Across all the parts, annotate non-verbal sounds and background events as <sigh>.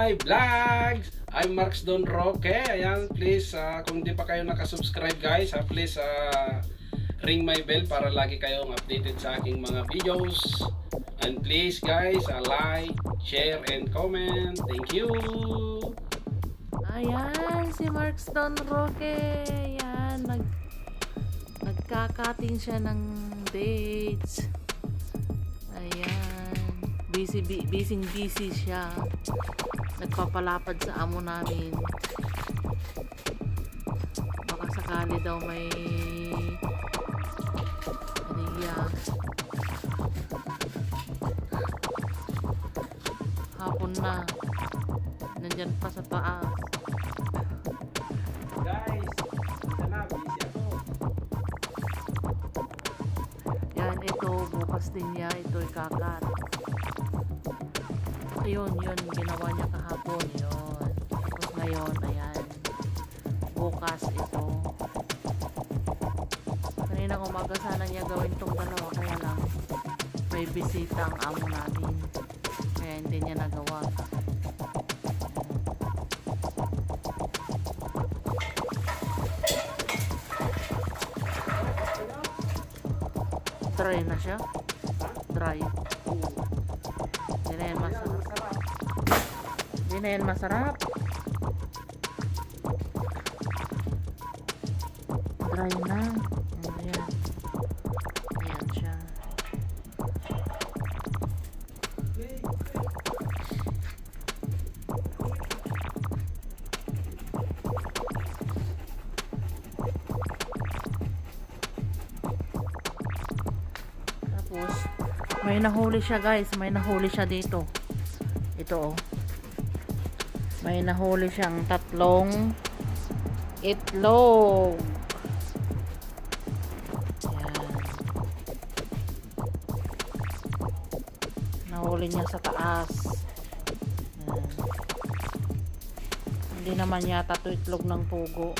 my vlogs! I'm Marks Don Roque. Ayan, please, ah, kung di pa kayo nakasubscribe guys, ah, please ah, ring my bell para lagi kayong updated sa aking mga videos. And please guys, ah, like, share, and comment. Thank you! Ayan, si Mark Stone Roque. Ayan, nag, nagkakating siya ng dates. Ayan, busy, bu- busy, busy siya. Nagpapalapad sa amo namin. Baka sakali daw may Riya. Hapon na. Nandyan pa sa taas. Guys, ito na, busy ako. Yan, ito, bukas din niya, ito ikakat. Ayun, yun, ginawa niya kahapon, yun. Tapos ngayon, ayan. Bukas, ito. Kaninang umaga sana niya gawin tong dalawa, kaya lang may bisita ang amo namin. Kaya hindi niya nagawa. Dry na siya. Dry. Yan masarap. Hindi na yan masarap. Dry na. Ayan. Ayan siya. Tapos, may nahuli siya guys. May nahuli siya dito. Ito oh. May nahuli siyang tatlong itlog. Yan. Nahuli niya sa taas. Yan. Hindi naman yata to itlog ng pugo.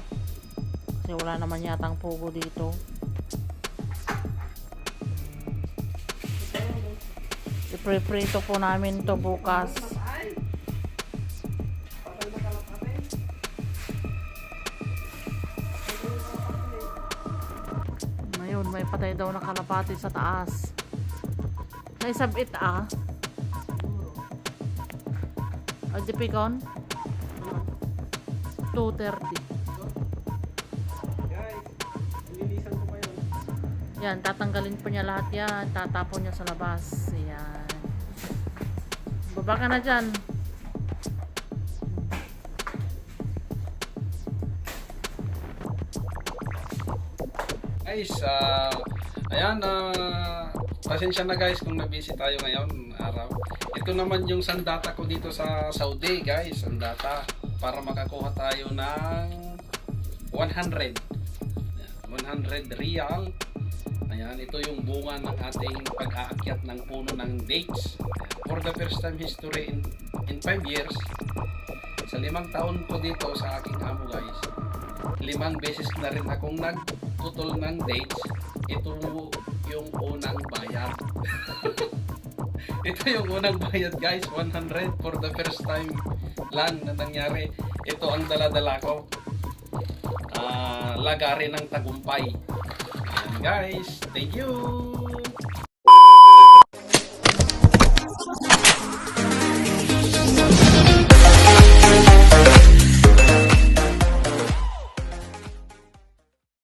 Kasi wala naman yatang pugo dito. Ipreprito po namin to bukas. May patay daw na kalapati sa taas. Naisabit ah. 2.30. Ko pa yun. Yan, tatanggalin po niya lahat yan. Tatapon niya sa labas. Yan. Baba ka na dyan. Guys, ah, ayan, ah, pasensya na guys kung nabisi tayo ngayon araw. Ito naman yung sandata ko dito sa Saudi guys, sandata para makakuha tayo ng 100. Ayan, 100 real. Ayan, ito yung bunga ng ating pag-aakyat ng puno ng dates. For the first time history in in 5 years, sa limang taon ko dito sa aking amo guys, limang beses na rin akong nagputol ng dates. Ito yung unang bayad. <laughs> Ito yung unang bayad guys, 100 for the first time lang na nangyari. Ito ang daladala ko. Ah, lagari ng tagumpay. Ayan guys, thank you!